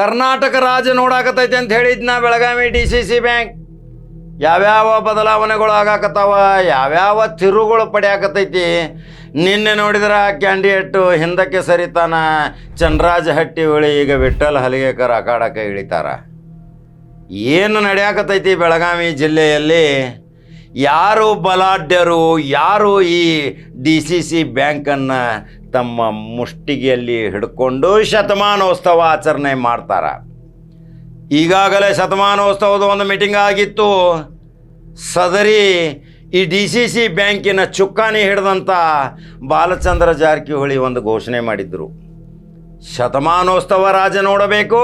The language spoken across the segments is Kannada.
ಕರ್ನಾಟಕ ರಾಜ್ಯ ನೋಡಾಕತೈತಿ ಅಂತ ಹೇಳಿದ್ನ Belagavi D C C bank. ಯಾವ್ಯಾವ ಬದಲಾವಣೆಗಳು ಆಗಾಕತ್ತಾವ, ಯಾವ್ಯಾವ ತಿರುಗಳು ಪಡ್ಯಾಕತೈತಿ ನಿನ್ನೆ ನೋಡಿದ್ರ ಕ್ಯಾಂಡಿಡೇಟ್ ಹಿಂದಕ್ಕೆ ಸರಿತಾನ, ಚನ್ರಾಜ ಹಟ್ಟಿ ಹೊಳಿ ಈಗ ವಿಠಲ್ ಹಲಿಗೇಕರ್ ಅಖಾಡಕ್ಕೆ ಇಳಿತಾರ. ಏನು ನಡೆಯಾಕತೈತಿ ಬೆಳಗಾವಿ ಜಿಲ್ಲೆಯಲ್ಲಿ? ಯಾರು ಬಲಾಢ್ಯರು, ಯಾರು ಈ ಡಿ ಸಿ ಸಿ ಬ್ಯಾಂಕನ್ನು ತಮ್ಮ ಮುಷ್ಟಿಗೆಯಲ್ಲಿ ಹಿಡ್ಕೊಂಡು ಶತಮಾನೋತ್ಸವ ಆಚರಣೆ ಮಾಡ್ತಾರೆ. ಈಗಾಗಲೇ ಶತಮಾನೋತ್ಸವದ ಒಂದು ಮೀಟಿಂಗ್ ಆಗಿತ್ತು. ಸದರಿ ಈ ಡಿ ಸಿ ಸಿ ಬ್ಯಾಂಕಿನ ಚುಕ್ಕಾಣಿ ಹಿಡಿದಂಥ ಬಾಲಚಂದ್ರ ಜಾರಕಿಹೊಳಿ ಒಂದು ಘೋಷಣೆ ಮಾಡಿದ್ರು. ಶತಮಾನೋತ್ಸವ ರಾಜ ನೋಡಬೇಕು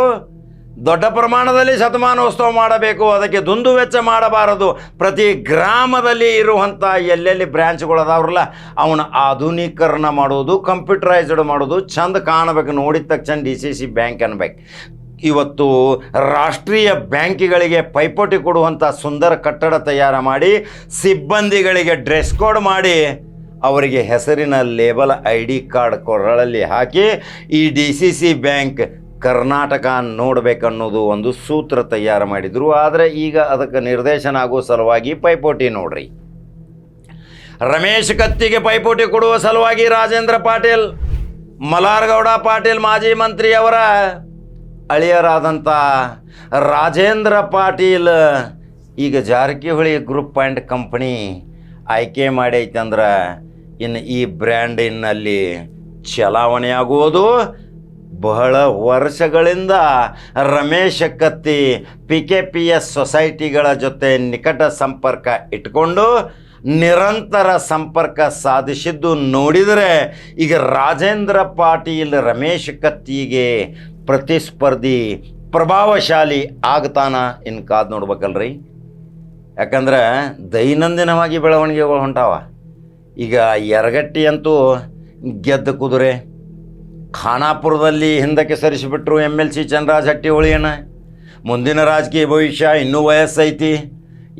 ದೊಡ್ಡ ಪ್ರಮಾಣದಲ್ಲಿ ಶತಮಾನೋತ್ಸವ ಮಾಡಬೇಕು, ಅದಕ್ಕೆ ದುಂದು ವೆಚ್ಚ ಮಾಡಬಾರದು. ಪ್ರತಿ ಗ್ರಾಮದಲ್ಲಿ ಇರುವಂಥ ಎಲ್ಲೆಲ್ಲಿ ಬ್ರ್ಯಾಂಚ್ಗಳು ಅದಾವ್ರಲ್ಲ ಅವನ ಆಧುನೀಕರಣ ಮಾಡೋದು, ಕಂಪ್ಯೂಟರೈಸ್ಡ್ ಮಾಡೋದು, ಚಂದ ಕಾಣಬೇಕು. ನೋಡಿದ ತಕ್ಷಣ ಡಿ ಸಿ ಸಿ ಬ್ಯಾಂಕ್ ಅನ್ಬೇಕು. ಇವತ್ತು ರಾಷ್ಟ್ರೀಯ ಬ್ಯಾಂಕಿಗಳಿಗೆ ಪೈಪೋಟಿ ಕೊಡುವಂಥ ಸುಂದರ ಕಟ್ಟಡ ತಯಾರು ಮಾಡಿ, ಸಿಬ್ಬಂದಿಗಳಿಗೆ ಡ್ರೆಸ್ ಕೋಡ್ ಮಾಡಿ, ಅವರಿಗೆ ಹೆಸರಿನ ಲೇಬಲ್ ಐ ಡಿ ಕಾರ್ಡ್ ಕೊರಳಲ್ಲಿ ಹಾಕಿ, ಈ D C C bank Karnataka ನೋಡಬೇಕನ್ನೋದು ಒಂದು ಸೂತ್ರ ತಯಾರು ಮಾಡಿದರು. ಆದರೆ ಈಗ ಅದಕ್ಕೆ ನಿರ್ದೇಶನ ಆಗೋ ಸಲುವಾಗಿ ಪೈಪೋಟಿ ನೋಡ್ರಿ. ರಮೇಶ್ ಕತ್ತಿಗೆ ಪೈಪೋಟಿ ಕೊಡುವ ಸಲುವಾಗಿ ರಾಜೇಂದ್ರ ಪಾಟೀಲ್, ಮಲಾರ್ಗೌಡ ಪಾಟೀಲ್ ಮಾಜಿ ಮಂತ್ರಿಯವರ ಅಳಿಯರಾದಂಥ ರಾಜೇಂದ್ರ ಪಾಟೀಲ್. ಈಗ ಜಾರಕಿಹೊಳಿ ಗ್ರೂಪ್ ಆ್ಯಂಡ್ ಕಂಪನಿ ಆಯ್ಕೆ ಮಾಡೈತೆ ಅಂದ್ರೆ ಇನ್ನು ಈ ಬ್ರ್ಯಾಂಡಿನಲ್ಲಿ ಚಲಾವಣೆ ಆಗುವುದು. ಬಹಳ ವರ್ಷಗಳಿಂದ Ramesh Katti P K P S ಸೊಸೈಟಿಗಳ ಜೊತೆ ನಿಕಟ ಸಂಪರ್ಕ ಇಟ್ಕೊಂಡು ನಿರಂತರ ಸಂಪರ್ಕ ಸಾಧಿಸಿದ್ದು ನೋಡಿದರೆ ಈಗ ರಾಜೇಂದ್ರ ಪಾಟೀಲ್ ರಮೇಶ್ ಕತ್ತಿಗೆ ಪ್ರತಿಸ್ಪರ್ಧಿ ಪ್ರಭಾವಶಾಲಿ ಆಗ್ತಾನ ಇನ್ನು ಕಾದು ನೋಡ್ಬೇಕಲ್ರಿ? ಯಾಕಂದ್ರೆ ದೈನಂದಿನವಾಗಿ ಬೆಳವಣಿಗೆಗಳು ಹೊಂಟಾವ. ಈಗ ಯರಗಟ್ಟಿ ಅಂತೂ ಗೆದ್ದ ಕುದುರೆ. ಖಾನಾಪುರದಲ್ಲಿ ಹಿಂದಕ್ಕೆ ಸರಿಸಿಬಿಟ್ರು ಎಂ ಎಲ್ ಸಿ ಚಂದ್ರರಾಜ್ ಹಟ್ಟಿಹೊಳಿಯನ್ನ ಮುಂದಿನ ರಾಜಕೀಯ ಭವಿಷ್ಯ ಇನ್ನೂ ವಯಸ್ಸೈತಿ.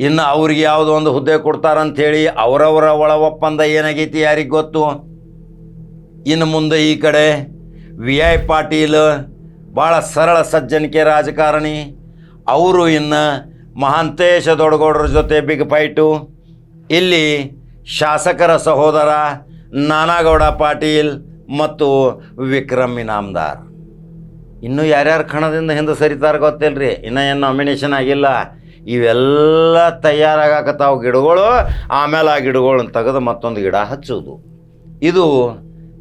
ಇನ್ನು ಅವ್ರಿಗೆ ಯಾವುದೋ ಒಂದು ಹುದ್ದೆ ಕೊಡ್ತಾರಂಥೇಳಿ ಅವರವರ ಒಳ ಒಪ್ಪಂದ ಏನಾಗೈತಿ ಯಾರಿಗೆ ಗೊತ್ತು? ಇನ್ನು ಮುಂದೆ ಈ ಕಡೆ ವಿ ಐ ಪಾಟೀಲ್ ಭಾಳ ಸರಳ ಸಜ್ಜನಿಕೆ ರಾಜಕಾರಣಿ. ಅವರು ಇನ್ನು ಮಹಾಂತೇಶ ದೊಡಗೌಡರ ಜೊತೆ ಬಿಗ್ ಫೈಟು ಇಲ್ಲಿ ಶಾಸಕರ ಸಹೋದರ ನಾನಾಗೌಡ ಪಾಟೀಲ್ ಮತ್ತು ವಿಕ್ರಮ್ ಇನಾಮದಾರ್ ಇನ್ನೂ ಯಾರ್ಯಾರು ಕಣದಿಂದ ಹಿಂದೆ ಸರಿತಾರೆ ರೀ ಇನ್ನೂ ಏನು ನಾಮಿನೇಷನ್ ಆಗಿಲ್ಲ. ಇವೆಲ್ಲ ತಯಾರಾಗಕತ್ತಾವ ಗಿಡಗಳು, ಆಮೇಲೆ ಆ ಗಿಡಗಳನ್ನ ತೆಗೆದು ಮತ್ತೊಂದು ಗಿಡ ಹಚ್ಚೋದು. ಇದು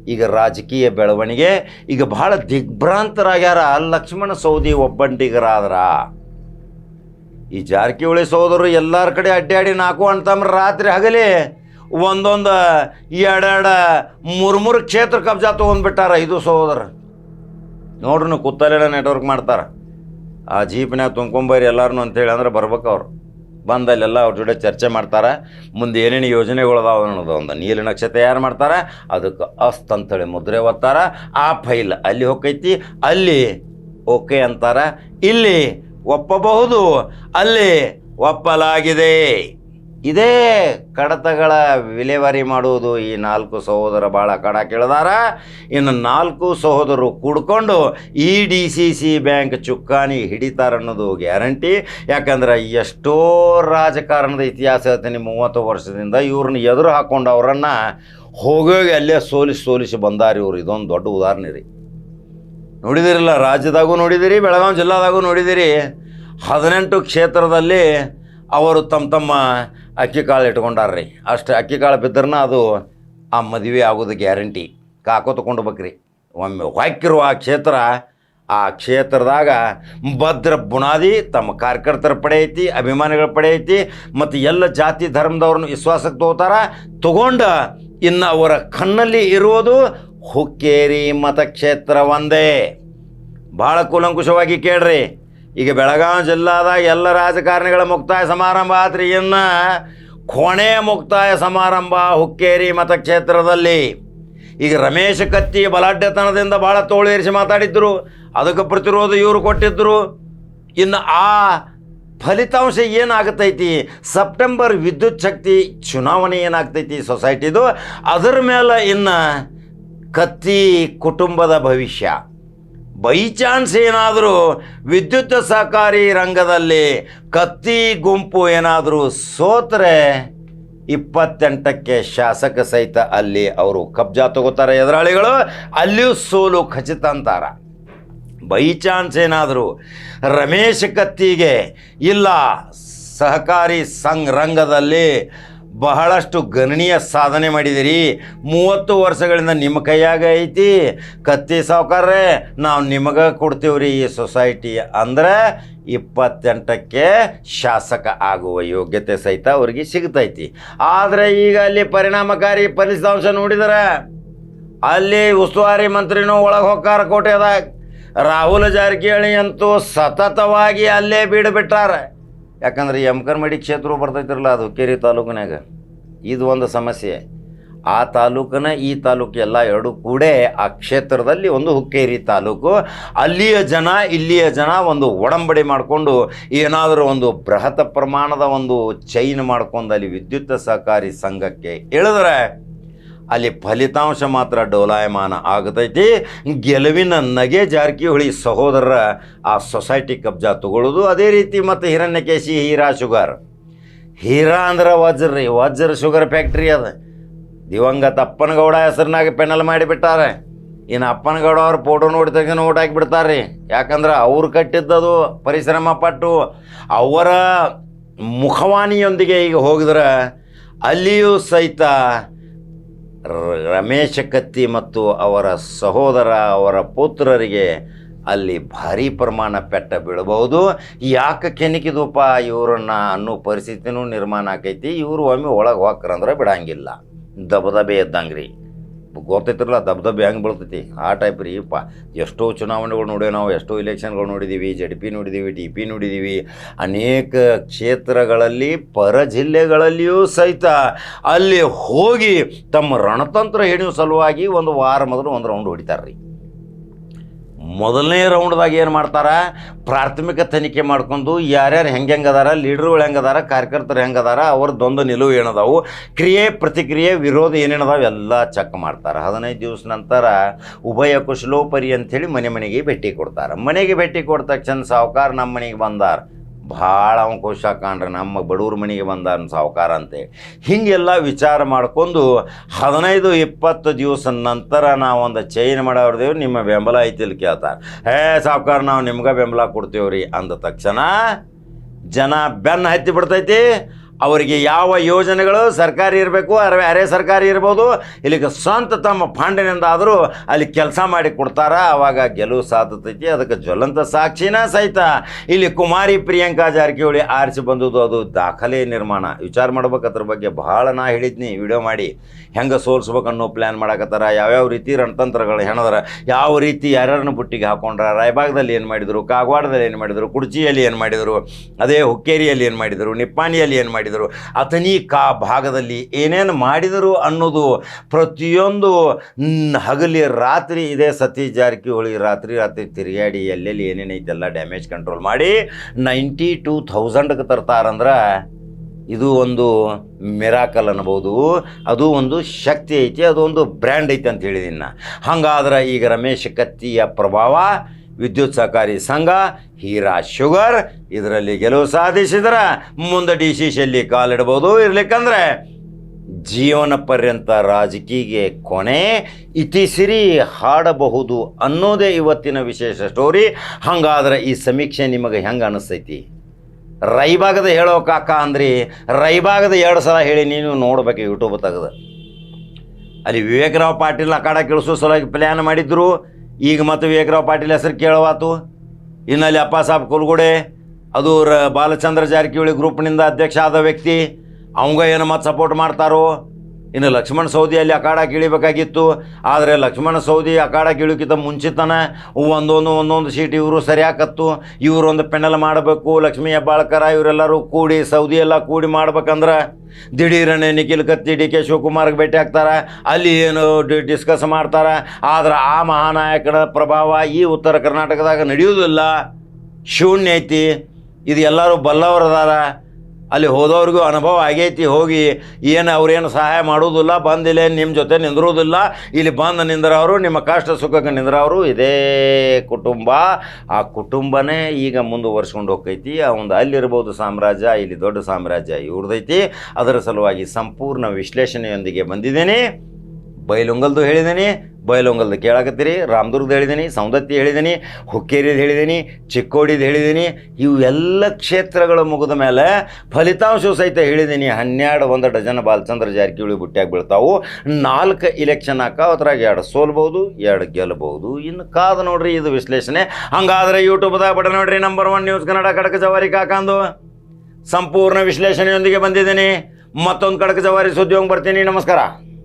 ಈಗ ರಾಜಕೀಯ ಬೆಳವಣಿಗೆ. ಈಗ ಭಾಳ ದಿಗ್ಭ್ರಾಂತರಾಗ್ಯಾರ. ಲಕ್ಷ್ಮಣ ಸೌದಿ ಒಬ್ಬಂಟಿಗರಾದ್ರ. ಈ ಜಾರಕಿಹೊಳಿ ಸೋದರು ಎಲ್ಲರ ಕಡೆ ಅಡ್ಡಾಡಿ ನಾಲ್ಕು ಅಂತಂದ್ರೆ ರಾತ್ರಿ ಹಗಲಿ. ಒಂದೊಂದು ಎರಡೆರಡು ಮೂರು ಮೂರು ಕ್ಷೇತ್ರ ಕಬ್ಜಾ ತೊಗೊಂಡ್ಬಿಟ್ಟಾರ ಇದು ಸಹೋದರ. ನೋಡ್ರಿ ನೀವು ಕುತ್ತಲೆಲ್ಲ ನೆಟ್ವರ್ಕ್ ಮಾಡ್ತಾರೆ. ಆ ಜೀಪ್ನ್ಯಾಗ ತುಂಬ್ಕೊಂಬರಿ ಎಲ್ಲರೂ ಅಂತೇಳಿ ಅಂದ್ರೆ ಬರ್ಬೇಕು ಅವ್ರು. ಬಂದಲ್ಲೆಲ್ಲ ಅವ್ರ ಜೊತೆ ಚರ್ಚೆ ಮಾಡ್ತಾರೆ. ಮುಂದೆ ಏನೇನು ಯೋಜನೆಗಳು ಅದಾವ ಅನ್ನೋದು ಒಂದು ನೀಲಿ ನಕ್ಷೆ ತಯಾರು ಮಾಡ್ತಾರೆ? ಅದಕ್ಕೆ ಅಸ್ತ್ ಅಂತೇಳಿ ಮುದ್ರೆ ಒತ್ತಾರ. ಆ ಫೈಲ್ ಅಲ್ಲಿ ಹೋಗೈತಿ ಅಲ್ಲಿ ಓಕೆ ಅಂತಾರೆ. ಇಲ್ಲಿ ಒಪ್ಪಬಹುದು. ಅಲ್ಲಿ ಒಪ್ಪಲಾಗಿದೆ. ಇದೇ ಕಡತಗಳ ವಿಲೇವಾರಿ ಮಾಡುವುದು ಈ ನಾಲ್ಕು ಸಹೋದರ ಭಾಳ ಕಡ ಕೇಳಿದಾರ. ಇನ್ನು ನಾಲ್ಕು ಸಹೋದರರು ಕೂಡ್ಕೊಂಡು ಈ ಡಿ ಸಿ ಸಿ ಬ್ಯಾಂಕ್ ಚುಕ್ಕಾಣಿ ಹಿಡಿತಾರನ್ನೋದು ಗ್ಯಾರಂಟಿ. ಯಾಕಂದ್ರೆ ಎಷ್ಟೋ ರಾಜಕಾರಣದ ಇತಿಹಾಸ ಹೇಳ್ತೀನಿ ಮೂವತ್ತು ವರ್ಷದಿಂದ ಇವ್ರನ್ನ ಎದುರು ಹಾಕ್ಕೊಂಡು ಅವರನ್ನು ಹೋಗೋಗಿ ಅಲ್ಲೇ ಸೋಲಿಸಿ ಸೋಲಿಸಿ ಬಂದಾರಿ ಇವ್ರು. ಇದೊಂದು ದೊಡ್ಡ ಉದಾಹರಣೆ ರೀ. ನೋಡಿದಿರಲ್ಲ, ರಾಜ್ಯದಾಗೂ ನೋಡಿದಿರಿ ಬೆಳಗಾವಿ ಜಿಲ್ಲಾದಾಗೂ ನೋಡಿದಿರಿ. ಹದಿನೆಂಟು ಕ್ಷೇತ್ರದಲ್ಲಿ ಅವರು ತಮ್ಮ ತಮ್ಮ ಅಕ್ಕಿ ಕಾಳು ಇಟ್ಕೊಂಡಾರ್ರಿ. ಅಷ್ಟು ಅಕ್ಕಿ ಕಾಳು ಬಿದ್ರನ ಅದು ಆ ಮದುವೆ ಆಗೋದು ಗ್ಯಾರಂಟಿ. ಕಾಕೋ ತಗೊಂಡ್ಬೇಕ್ರಿ ಒಮ್ಮೆ ಹೊಕ್ಕಿರುವ ಆ ಕ್ಷೇತ್ರ, ಆ ಕ್ಷೇತ್ರದಾಗ ಭದ್ರ ಬುನಾದಿ ತಮ್ಮ ಕಾರ್ಯಕರ್ತರ ಪಡೆ ಐತಿ, ಅಭಿಮಾನಿಗಳ ಪಡೆ ಐತಿ, ಮತ್ತು ಎಲ್ಲ ಜಾತಿ ಧರ್ಮದವ್ರನ್ನ ವಿಶ್ವಾಸಕ್ಕೆ ತಗೋತಾರ. ತಗೊಂಡ ಇನ್ನು ಅವರ ಕಣ್ಣಲ್ಲಿ ಇರುವುದು ಹುಕ್ಕೇರಿ ಮತಕ್ಷೇತ್ರ ಒಂದೇ. ಭಾಳ ಕೂಲಂಕುಷವಾಗಿ ಕೇಳ್ರಿ. ಈಗ ಬೆಳಗಾವಿ ಜಿಲ್ಲಾದಾಗ ಎಲ್ಲ ರಾಜಕಾರಣಿಗಳ ಮುಕ್ತಾಯ ಸಮಾರಂಭ ಆತ್ರಿ. ಇನ್ನು ಕೊನೆ ಮುಕ್ತಾಯ ಸಮಾರಂಭ ಹುಕ್ಕೇರಿ ಮತಕ್ಷೇತ್ರದಲ್ಲಿ. ಈಗ ರಮೇಶ್ ಕತ್ತಿ ಬಲಾಢ್ಯತನದಿಂದ ಭಾಳ ತೋಳೇರಿಸಿ ಮಾತಾಡಿದ್ರು. ಅದಕ್ಕೆ ಪ್ರತಿರೋಧ ಇವರು ಕೊಟ್ಟಿದ್ದರು ಇನ್ನು ಆ ಫಲಿತಾಂಶ ಏನಾಗ್ತೈತಿ? ಸೆಪ್ಟೆಂಬರ್ ವಿದ್ಯುತ್ ಶಕ್ತಿ ಚುನಾವಣೆ ಏನಾಗ್ತೈತಿ ಸೊಸೈಟಿದು? ಅದರ ಮೇಲೆ ಇನ್ನು ಕತ್ತಿ ಕುಟುಂಬದ ಭವಿಷ್ಯ. ಬೈ ಚಾನ್ಸ್ ಏನಾದರೂ ವಿದ್ಯುತ್ ಸಹಕಾರಿ ರಂಗದಲ್ಲಿ ಕತ್ತಿ ಗುಂಪು ಏನಾದರೂ ಸೋತರೆ ಇಪ್ಪತ್ತೆಂಟಕ್ಕೆ ಶಾಸಕ ಸಹಿತ ಅಲ್ಲಿ ಅವರು ಕಬ್ಜಾ ತಗೋತಾರೆ ಎದುರಾಳಿಗಳು. ಅಲ್ಲಿಯೂ ಸೋಲು ಖಚಿತ ಅಂತಾರ. ಬೈ ಚಾನ್ಸ್ ಏನಾದರೂ ರಮೇಶ್ ಕತ್ತಿಗೆ ಇಲ್ಲ, ಸಹಕಾರಿ ಸಂಘ ರಂಗದಲ್ಲಿ ಬಹಳಷ್ಟು ಗಣನೀಯ ಸಾಧನೆ ಮಾಡಿದಿರಿ ಮೂವತ್ತು ವರ್ಷಗಳಿಂದ ನಿಮ್ಮ ಕೈಯಾಗ ಐತಿ. ಕತ್ತಿ ಸಾವುಕಾರ್ರೆ, ನಾವು ನಿಮಗೆ ಕೊಡ್ತೀವ್ರಿ ಈ ಸೊಸೈಟಿ ಅಂದ್ರೆ ಇಪ್ಪತ್ತೆಂಟಕ್ಕೆ ಶಾಸಕ ಆಗುವ ಯೋಗ್ಯತೆ ಸಹಿತ ಅವ್ರಿಗೆ ಸಿಗ್ತೈತಿ. ಆದರೆ ಈಗ ಅಲ್ಲಿ ಪರಿಣಾಮಕಾರಿ ಫಲಿತಾಂಶ ನೋಡಿದರೆ ಅಲ್ಲಿ ಉಸ್ತುವಾರಿ ಮಂತ್ರಿನೂ ಒಳಗೆ ಹೋಗ್ಕಾರ ಕೋಟೆದಾಗ ರಾಹುಲ್ ಜಾರಕಿಹೊಳಿ ಅಂತೂ ಸತತವಾಗಿ ಅಲ್ಲೇ ಬೀಡು ಬಿಟ್ಟಾರ. ಯಾಕಂದ್ರೆ ಯಮಕರ್ಮಡಿ ಕ್ಷೇತ್ರ ಬರ್ತೈತಿರಲ್ಲ ಅದು ಹುಕ್ಕೇರಿ ತಾಲೂಕಿನಾಗ. ಇದು ಒಂದು ಸಮಸ್ಯೆ. ಆ ತಾಲೂಕನ ಈ ತಾಲೂಕು ಎಲ್ಲ ಎರಡು ಕೂಡ ಆ ಕ್ಷೇತ್ರದಲ್ಲಿ ಒಂದು ಹುಕ್ಕೇರಿ ತಾಲೂಕು. ಅಲ್ಲಿಯ ಜನ, ಇಲ್ಲಿಯ ಜನ ಒಂದು ಒಡಂಬಡಿ ಮಾಡಿಕೊಂಡು ಏನಾದರೂ ಒಂದು ಬೃಹತ್ ಪ್ರಮಾಣದ ಒಂದು ಚೈನ್ ಮಾಡ್ಕೊಂಡು ಅಲ್ಲಿ ವಿದ್ಯುತ್ ಸಹಕಾರಿ ಸಂಘಕ್ಕೆ ಇಳಿದ್ರೆ ಅಲ್ಲಿ ಫಲಿತಾಂಶ ಮಾತ್ರ ಡೋಲಾಯಮಾನ ಆಗತೈತಿ. ಗೆಲುವಿನ ನಗೆ ಜಾರಕಿಹೊಳಿ ಸಹೋದರರ ಆ ಸೊಸೈಟಿ ಕಬ್ಜಾ ತಗೊಳ್ಳೋದು ಅದೇ ರೀತಿ ಮತ್ತು ಹಿರಣ್ಯಕೇಶಿ ಹೀರಾ ಶುಗರ್. ಹೀರಾ ಅಂದ್ರೆ ವಜ್ರ ರೀ, ವಜ್ರ ಶುಗರ್ ಫ್ಯಾಕ್ಟ್ರಿ ಅದು. ದಿವಂಗತ ಅಪ್ಪನಗೌಡ ಹೆಸರಿನಾಗ ಪೆನಲ್ ಮಾಡಿಬಿಟ್ಟಾರೆ. ಇನ್ನು ಅಪ್ಪನಗೌಡ ಅವ್ರ ಫೋಟೋ ನೋಡಿ ತೆಗೆದು ಓಟ್ ಹಾಕಿಬಿಡ್ತಾರೆ ರೀ. ಯಾಕಂದ್ರೆ ಅವ್ರು ಕಟ್ಟಿದ್ದದು ಪರಿಶ್ರಮ ಪಟ್ಟು. ಅವರ ಮುಖವಾಣಿಯೊಂದಿಗೆ ಈಗ ಹೋಗಿದ್ರೆ ಅಲ್ಲಿಯೂ ಸಹಿತ ರಮೇಶ ಕತ್ತಿ ಮತ್ತು ಅವರ ಸಹೋದರ, ಅವರ ಪುತ್ರರಿಗೆ ಅಲ್ಲಿ ಭಾರಿ ಪ್ರಮಾಣ ಪೆಟ್ಟ ಬೀಳಬಹುದು. ಯಾಕೆ ಕೆಣಕಿದಪ್ಪ ಇವ್ರನ್ನ ಅನ್ನೋ ಪರಿಸ್ಥಿತಿನೂ ನಿರ್ಮಾಣ ಆಕೈತಿ. ಇವರು ಒಮ್ಮೆ ಒಳಗೆ ಹೋಗ್ರಂದ್ರೆ ಬಿಡಂಗಿಲ್ಲ. ದಬದಬೆ ಇದ್ದಂಗ್ರಿ ಗೊತ್ತೈತಿರಲ್ಲ ದಬದಬೆ ಹೆಂಗೆ ಬೀಳ್ತೈತಿ? ಆ ಟೈಪ್ ರೀ. ಪಾ, ಎಷ್ಟೋ ಚುನಾವಣೆಗಳು ನೋಡೇವೆ ನಾವು, ಎಷ್ಟೋ ಇಲೆಕ್ಷನ್ಗಳು ನೋಡಿದ್ದೀವಿ ಜಡ್ ಪಿ ನೋಡಿದ್ದೀವಿ ಟಿ ಪಿ ನೋಡಿದ್ದೀವಿ ಅನೇಕ ಕ್ಷೇತ್ರಗಳಲ್ಲಿ, ಪರ ಜಿಲ್ಲೆಗಳಲ್ಲಿಯೂ ಸಹಿತ ಅಲ್ಲಿ ಹೋಗಿ ತಮ್ಮ ರಣತಂತ್ರ ಹೆಣ್ಣು ಸಲುವಾಗಿ ಒಂದು ವಾರ ಮೊದಲು ಒಂದು ರೌಂಡ್ ಹೊಡಿತಾರೆ ರೀ ಮೊದಲನೇ ರೌಂಡ್ದಾಗ ಏನು ಮಾಡ್ತಾರೆ? ಪ್ರಾಥಮಿಕ ತನಿಖೆ ಮಾಡ್ಕೊಂಡು ಯಾರ್ಯಾರು ಹೆಂಗೆ ಅದಾರ ಲೀಡ್ರುಗಳು ಹೆಂಗೆ ಅದಾರ ಕಾರ್ಯಕರ್ತರು ಹೆಂಗೆ ಅದಾರ ಅವ್ರದ್ದೊಂದು ನಿಲುವು ಏನದಾವು, ಕ್ರಿಯೆ ಪ್ರತಿಕ್ರಿಯೆ ವಿರೋಧ ಏನೇನದಾವೆ, ಎಲ್ಲ ಚೆಕ್ ಮಾಡ್ತಾರೆ. ಹದಿನೈದು ದಿವಸ ನಂತರ ಉಭಯ ಕುಶಲೋಪರಿ ಅಂಥೇಳಿ ಮನೆ ಮನೆಗೆ ಭೇಟಿ ಕೊಡ್ತಾರೆ. ಮನೆಗೆ ಭೇಟಿ ಕೊಟ್ಟ ತಕ್ಷಣ ಸಾವುಕಾರ ನಮ್ಮ ಮನೆಗೆ ಬಂದಾರ. ಭಾಳ ಅವ ಖುಷ ಹಾಕೊಂಡ್ರೆ ನಮ್ಮ ಬಡವ್ರ ಮನೆಗೆ ಬಂದಾರನ ಸಾವುಕಾರ ಅಂತೆ ಹೀಗೆಲ್ಲ ವಿಚಾರ ಮಾಡ್ಕೊಂಡು ಹದಿನೈದು, ಇಪ್ಪತ್ತು ದಿವಸ ನಂತರ ನಾವೊಂದು ಚೈನ್ ಮಾಡೋರ್ದೇವು ನಿಮ್ಮ ಬೆಂಬಲ ಐತಿಲ್ ಕೇಳ್ತಾರೆ. ಹೇ ಸಾವುಕಾರ, ನಾವು ನಿಮ್ಗೆ ಬೆಂಬಲ ಕೊಡ್ತೀವಿ ರೀ ಅಂದ ತಕ್ಷಣ ಜನ ಬೆನ್ನು ಹತ್ತಿ ಬಿಡ್ತೈತಿ. ಅವರಿಗೆ ಯಾವ ಯೋಜನೆಗಳು ಸರ್ಕಾರಿ ಇರಬೇಕು ಅರೆ ಅರೆ ಸರ್ಕಾರಿ ಇರ್ಬೋದು, ಇಲ್ಲಿಗೆ ಸ್ವಂತ ತಮ್ಮ ಫಂಡಿನಿಂದ ಆದರೂ ಅಲ್ಲಿ ಕೆಲಸ ಮಾಡಿ ಕೊಡ್ತಾರ? ಅವಾಗ ಗೆಲುವು ಸಾಧತೈತಿ. ಅದಕ್ಕೆ ಜ್ವಲಂತ ಸಾಕ್ಷಿನ ಸಹಿತ ಇಲ್ಲಿ ಕುಮಾರಿ ಪ್ರಿಯಾಂಕಾ ಜಾರಕಿಹೊಳಿ ಆರಿಸಿ ಬಂದದ್ದು ಅದು ದಾಖಲೆ ನಿರ್ಮಾಣ. ವಿಚಾರ ಮಾಡ್ಬೇಕು, ಅದ್ರ ಬಗ್ಗೆ ಭಾಳ ನಾ ಹೇಳಿದ್ನಿ. ವಿಡಿಯೋ ಮಾಡಿ. ಹೆಂಗೆ ಸೋಲ್ಸ್ಬೇಕು ಅನ್ನೋ ಪ್ಲ್ಯಾನ್ ಮಾಡಕತ್ತಾರ. ಯಾವ್ಯಾವ ರೀತಿ ರಣತಂತ್ರಗಳು ಹೆಣದಾರ. ಯಾವ ರೀತಿ ಯಾರ್ಯಾರನ್ನು ಬುಟ್ಟಿಗೆ ಹಾಕೊಂಡ್ರ? ರಾಯಬಾಗದಲ್ಲಿ ಏನು ಮಾಡಿದರು? ಕಾಗವಾಡದಲ್ಲಿ ಏನು ಮಾಡಿದರು? ಕುಡ್ಚಿಯಲ್ಲಿ ಏನು ಮಾಡಿದರು? ಅದೇ ಹುಕ್ಕೇರಿಯಲ್ಲಿ ಏನು ಮಾಡಿದರು? ನಿಪ್ಪಾಣಿಯಲ್ಲಿ ಏನು ಮಾಡಿದರು? ಅಥಣಿ ಕಾ ಭಾಗದಲ್ಲಿ ಏನೇನು ಮಾಡಿದರು ಅನ್ನೋದು ಪ್ರತಿಯೊಂದು ಹಗಲಿ ರಾತ್ರಿ ಇದೆ. ಸತೀಶ್ ಜಾರಕಿಹೊಳಿ ರಾತ್ರಿ ರಾತ್ರಿ ತಿರುಗಾಡಿ ಎಲ್ಲೆಲ್ಲಿ ಏನೇನೈತೆಲ್ಲ ಡ್ಯಾಮೇಜ್ ಕಂಟ್ರೋಲ್ ಮಾಡಿ ನೈಂಟಿ ಟೂ ಥೌಸಂಡ್ಗೆ ತರ್ತಾರಂದ್ರೆ ಇದು ಒಂದು ಮಿರಾಕಲ್ ಅನ್ಬೋದು. ಅದು ಒಂದು ಶಕ್ತಿ ಐತಿ ಅದು ಒಂದು ಬ್ರ್ಯಾಂಡ್ ಐತಿ ಅಂತ ಹೇಳಿದ್ದೀನಿ ನಾ. ಹಂಗಾದ್ರೆ ಈಗ ರಮೇಶ್ ಕತ್ತಿಯ ಪ್ರಭಾವ ವಿದ್ಯುತ್ ಸಹಕಾರಿ ಸಂಘ, ಹೀರಾ ಶುಗರ್, ಇದರಲ್ಲಿ ಗೆಲುವು ಸಾಧಿಸಿದ್ರೆ ಮುಂದೆ ಡಿ ಸಿ ಶಲ್ಲಿ ಕಾಲಿಡ್ಬೋದು ಇರ್ಲಿಕ್ಕಂದ್ರೆ. ಜೀವನ ಪರ್ಯಂತ ರಾಜಕೀಯ ಕೊನೆ, ಇತಿಸಿರಿ ಹಾಡಬಹುದು ಅನ್ನೋದೇ ಇವತ್ತಿನ ವಿಶೇಷ ಸ್ಟೋರಿ ಹಂಗಾದ್ರೆ ಈ ಸಮೀಕ್ಷೆ ನಿಮಗೆ ಹೆಂಗೆ ಅನಿಸ್ತೈತಿ? ರೈಬಾಗದ ಹೇಳೋ ಕಾಕ ಅಂದ್ರಿ. ರೈಬಾಗದ ಎರಡು ಸಲ ಹೇಳಿ, ನೀನು ನೋಡ್ಬೇಕು ಯೂಟ್ಯೂಬ್ ತೆಗೆದು. ಅಲ್ಲಿ ವಿವೇಕರಾವ್ ಪಾಟೀಲ್ ಅಖಾಡ ಕೇಳಿಸೋ ಸಲುವಾಗಿ ಪ್ಲ್ಯಾನ್ ಮಾಡಿದ್ರು. ಈಗ ಮತ್ತು ವಿವೇಕರಾವ್ ಪಾಟೀಲ್ ಹೆಸರು ಕೇಳವಾತು. ಇನ್ನಲ್ಲಿ ಅಪ್ಪ ಸಾಬ್ ಕುಲ್ಗುಡೆ, ಅದು ರ ಬಾಲಚಂದ್ರ ಜಾರಕಿಹೊಳಿ ಗ್ರೂಪ್ನಿಂದ ಅಧ್ಯಕ್ಷ ಆದ ವ್ಯಕ್ತಿ. ಅವಂಗ ಏನು ಮತ್ತು ಸಪೋರ್ಟ್ ಮಾಡ್ತಾರೋ? ಇನ್ನು ಲಕ್ಷ್ಮಣ ಸೌದಿ ಅಲ್ಲಿ ಅಖಾಡಕ್ಕೆ ಇಳಿಬೇಕಾಗಿತ್ತು ಆದರೆ ಲಕ್ಷ್ಮಣ ಸೌದಿ ಅಖಾಡಕ್ಕೆ ಇಳಿಯೋಕ್ಕಿಂತ ಮುಂಚಿತನ ಒಂದೊಂದು ಒಂದೊಂದು ಸೀಟ್ ಇವರು ಸರಿಯಾಕತ್ತು. ಇವರು ಒಂದು ಪೆಂಡಲ್ ಮಾಡಬೇಕು. ಲಕ್ಷ್ಮೀ ಹೆಬ್ಬಾಳ್ಕರ ಇವರೆಲ್ಲರೂ ಕೂಡಿ ಸೌದಿ ಎಲ್ಲ ಕೂಡಿ ಮಾಡ್ಬೇಕಂದ್ರೆ ದಿಢೀರನೆ ನಿಖಿಲ್ ಕತ್ತಿ, ಡಿ ಕೆ ಶಿವಕುಮಾರ್ಗೆ ಭೇಟಿ ಆಗ್ತಾರೆ. ಅಲ್ಲಿ ಏನು ಡಿಸ್ಕಸ್ ಮಾಡ್ತಾರೆ. ಆದ್ರೆ ಆ ಮಹಾನಾಯಕನ ಪ್ರಭಾವ ಈ ಉತ್ತರ ಕರ್ನಾಟಕದಾಗ ನಡೆಯುವುದಿಲ್ಲ. ಶೂನ್ಯ ಐತಿ. ಇದು ಎಲ್ಲರೂ ಬಲ್ಲವರದಾರ. ಅಲ್ಲಿ ಹೋದವ್ರಿಗೂ ಅನುಭವ ಆಗೈತಿ, ಹೋಗಿ ಏನು ಅವ್ರೇನು ಸಹಾಯ ಮಾಡೋದಿಲ್ಲ, ಬಂದಿಲ್ಲ ನಿಮ್ಮ ಜೊತೆ ನಿಂದ್ರೋದಿಲ್ಲ, ಇಲ್ಲಿ ಬಂದು ನಿಂದ್ರವರು, ನಿಮ್ಮ ಕಷ್ಟ ಸುಖಕ್ಕೆ ನಿಂದ್ರವರು, ಇದೇ ಕುಟುಂಬ. ಆ ಕುಟುಂಬನೇ ಈಗ ಮುಂದುವರ್ಸ್ಕೊಂಡು ಹೋಗ್ತೈತಿ. ಆ ಒಂದು ಅಲ್ಲಿರ್ಬೋದು ಸಾಮ್ರಾಜ್ಯ, ಇಲ್ಲಿ ದೊಡ್ಡ ಸಾಮ್ರಾಜ್ಯ ಇವ್ರದೈತಿ. ಅದರ ಸಲುವಾಗಿ ಸಂಪೂರ್ಣ ವಿಶ್ಲೇಷಣೆಯೊಂದಿಗೆ ಬಂದಿದ್ದೇನೆ. ಬೈಲುಂಗಲ್ದು ಹೇಳಿದ್ದೀನಿ. ಬೈಲೊಂಗಲ್ದು ಕೇಳಾಕತ್ತೀರಿ, ರಾಮದುರ್ಗದ ಹೇಳಿದ್ದೀನಿ ಸೌಂದತ್ತಿ ಹೇಳಿದ್ದೀನಿ ಹುಕ್ಕೇರಿದು ಹೇಳಿದ್ದೀನಿ ಚಿಕ್ಕೋಡಿದು ಹೇಳಿದ್ದೀನಿ ಇವೆಲ್ಲ ಕ್ಷೇತ್ರಗಳು ಮುಗಿದ ಮೇಲೆ ಫಲಿತಾಂಶವು ಸಹಿತ ಹೇಳಿದ್ದೀನಿ ಹನ್ನೆರಡು ಒಂದು ಡಜನ್ ಬಾಲಚಂದ್ರ ಜಾರಕಿಹೊಳಿ ಬುಟ್ಟಿಯಾಗಿ ಬೀಳ್ತಾವು. ನಾಲ್ಕು ಇಲೆಕ್ಷನ್ ಹಾಕ ಅದ್ರಾಗ ಎರಡು ಸೋಲ್ಬೋದು ಎರಡು ಗೆಲ್ಲಬಹುದು. ಇನ್ನು ಕಾದು ನೋಡ್ರಿ ಇದು ವಿಶ್ಲೇಷಣೆ. ಹಂಗಾದ್ರೆ ಯೂಟ್ಯೂಬ್ದಾಗ ಬಡ ನೋಡ್ರಿ ನಂಬರ್ ಒನ್ ನ್ಯೂಸ್ ಕನ್ನಡ ಕಡಕ ಜವಾರಿ ಕಾಕಂದು. ಸಂಪೂರ್ಣ ವಿಶ್ಲೇಷಣೆಯೊಂದಿಗೆ ಬಂದಿದ್ದೀನಿ. ಮತ್ತೊಂದು ಕಡಕ ಜವಾರಿ ಸುದ್ದಿ ಹೋಗಿ ಬರ್ತೀನಿ. ನಮಸ್ಕಾರ.